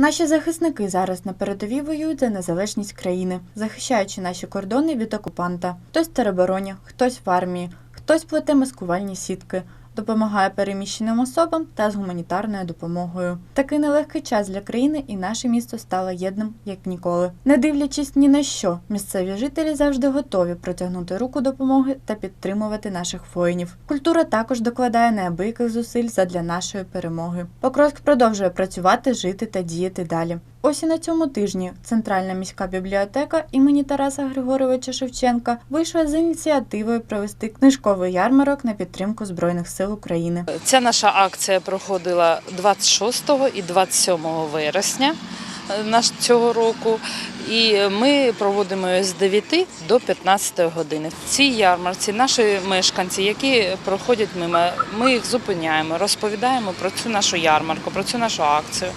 Наші захисники зараз на передовій воюють за незалежність країни, захищаючи наші кордони від окупанта. Хтось в теробороні, хтось в армії, хтось плете маскувальні сітки. Допомагає переміщеним особам та з гуманітарною допомогою. Такий нелегкий час для країни, і наше місто стало єдним як ніколи. Не дивлячись ні на що, місцеві жителі завжди готові протягнути руку допомоги та підтримувати наших воїнів. Культура також докладає неабияких зусиль задля нашої перемоги. Покровськ продовжує працювати, жити та діяти далі. Ось і на цьому тижні Центральна міська бібліотека імені Тараса Григоровича Шевченка вийшла з ініціативою провести книжковий ярмарок на підтримку Збройних сил України. Ця наша акція проходила 26 і 27 вересня е, цього року. І ми проводимо її з 9 до 15 години. В цій ярмарці наші мешканці, які проходять мимо, ми їх зупиняємо, розповідаємо про цю нашу ярмарку, про цю нашу акцію.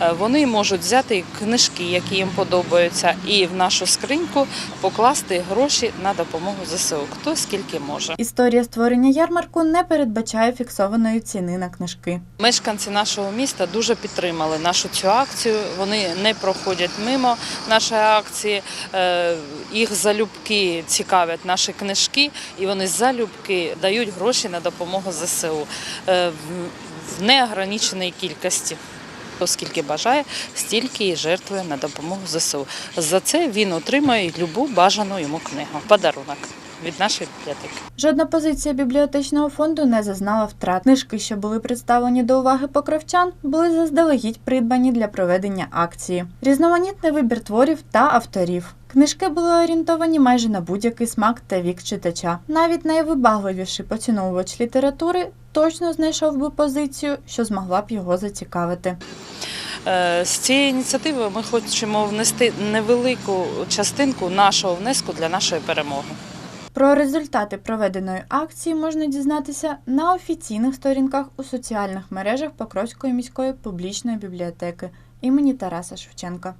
Е, Вони можуть взяти книжки, які їм подобаються, і в нашу скриньку покласти гроші на допомогу ЗСУ. Хто скільки може. Історія створення ярмарку не передбачає фіксованої ціни на книжки. Мешканці нашого міста дуже підтримали нашу цю акцію. Вони не проходять мимо нашої акції. Е, Їх залюбки цікавлять наші книжки, і вони залюбки дають гроші на допомогу ЗСУ е, в- в неограниченій кількості. Оскільки бажає, стільки і жертвує на допомогу ЗСУ. За це він отримає любу бажану йому книгу. Подарунок від нашої бібліотеки. Жодна позиція бібліотечного фонду не зазнала втрат. Книжки, що були представлені до уваги покровчан, були заздалегідь придбані для проведення акції. Різноманітний вибір творів та авторів. Книжки були орієнтовані майже на будь-який смак та вік читача. Навіть найвибагливіший поціновувач літератури точно знайшов би позицію, що змогла б його зацікавити. Е, З цією ініціативою ми хочемо внести невелику частинку нашого внеску для нашої перемоги. Про результати проведеної акції можна дізнатися на офіційних сторінках у соціальних мережах Покровської міської публічної бібліотеки імені Тараса Шевченка.